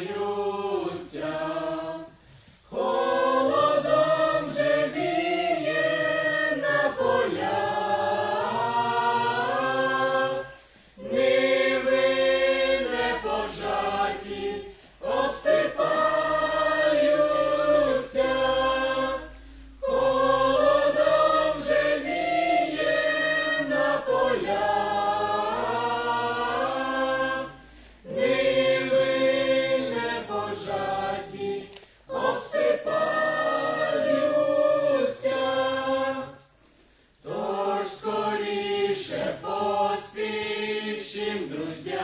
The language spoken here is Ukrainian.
Senhor. поспішим, друзі.